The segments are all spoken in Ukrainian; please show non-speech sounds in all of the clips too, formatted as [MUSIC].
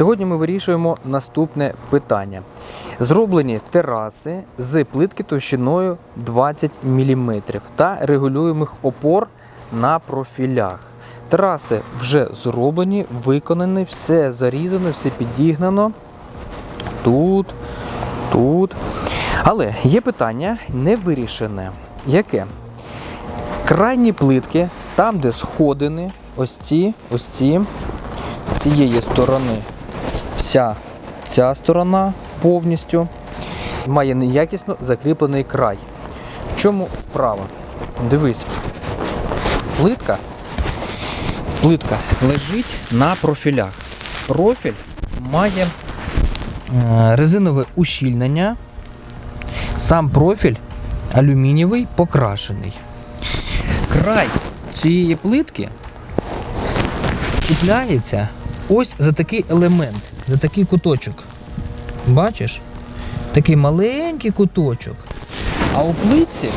Сьогодні ми вирішуємо наступне питання. Зроблені тераси з плитки товщиною 20 мм та регулюємих опор на профілях. Тераси вже зроблені, виконані, все зарізано, все підігнано. Тут, тут. Але є питання не вирішене. Яке? Крайні плитки, там, де сходини, ось ці, ось ці, з цієї сторони вся ця сторона повністю має неякісно закріплений край. В чому справа? Дивись, плитка, плитка лежить на профілях. Профіль має е, резинове ущільнення, сам профіль алюмінієвий покрашений. Край цієї плитки чіпляється ось за такий елемент, за такий куточок. Бачиш? Такий маленький куточок. А у плитці,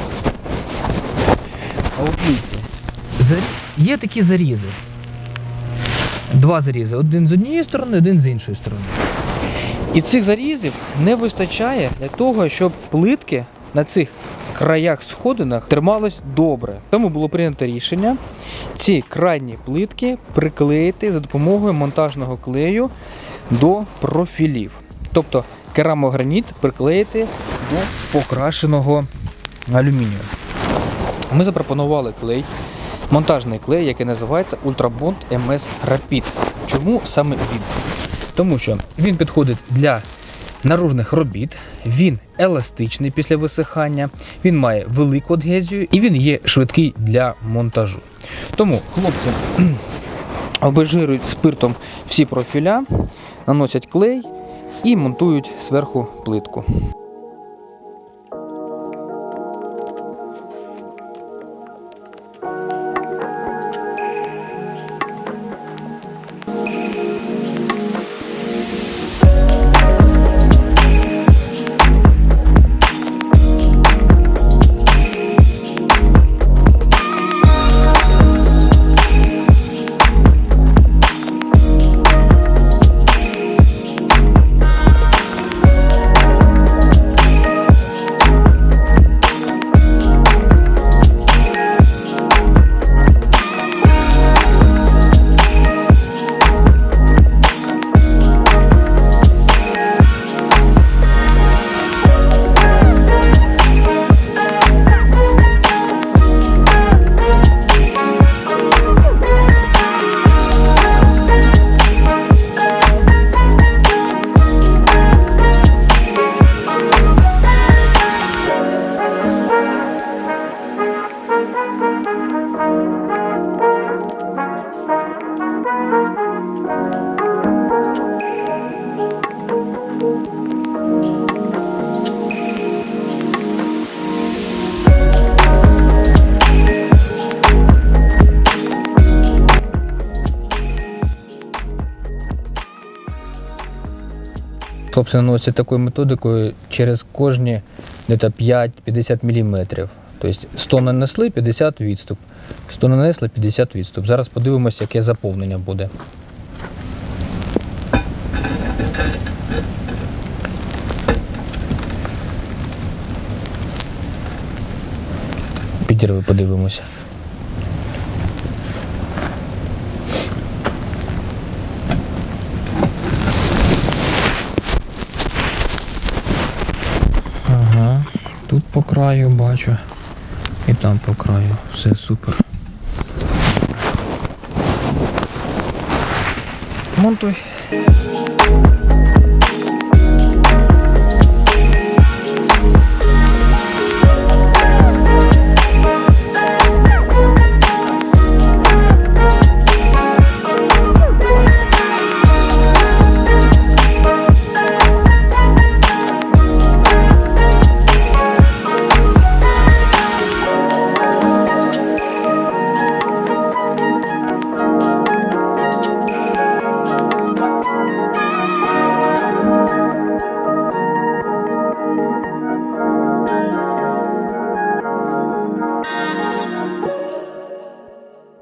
а у плитці є такі зарізи. Два зарізи. Один з однієї сторони, один з іншої сторони. І цих зарізів не вистачає для того, щоб плитки на цих краях сходинах тримались добре. Тому було прийнято рішення ці крайні плитки приклеїти за допомогою монтажного клею до профілів. Тобто керамограніт приклеїти до покрашеного алюмінію. Ми запропонували клей, монтажний клей, який називається Ultrabond MS Rapid. Чому саме він? Тому що він підходить для наружних робіт, він еластичний після висихання, він має велику адгезію і він є швидкий для монтажу. Тому хлопці [CLEARS THROAT] обезжирують спиртом всі профіля, наносять клей і монтують зверху плитку. Хлопці наносять такою методикою через кожні 5-50 мм. Тобто 100 нанесли, 50 відступ. 100 нанесли, 50 відступ. Зараз подивимося, яке заповнення буде. Підірви подивимося. Ага, тут по краю бачу. І там по краю. Все супер. Монтуй.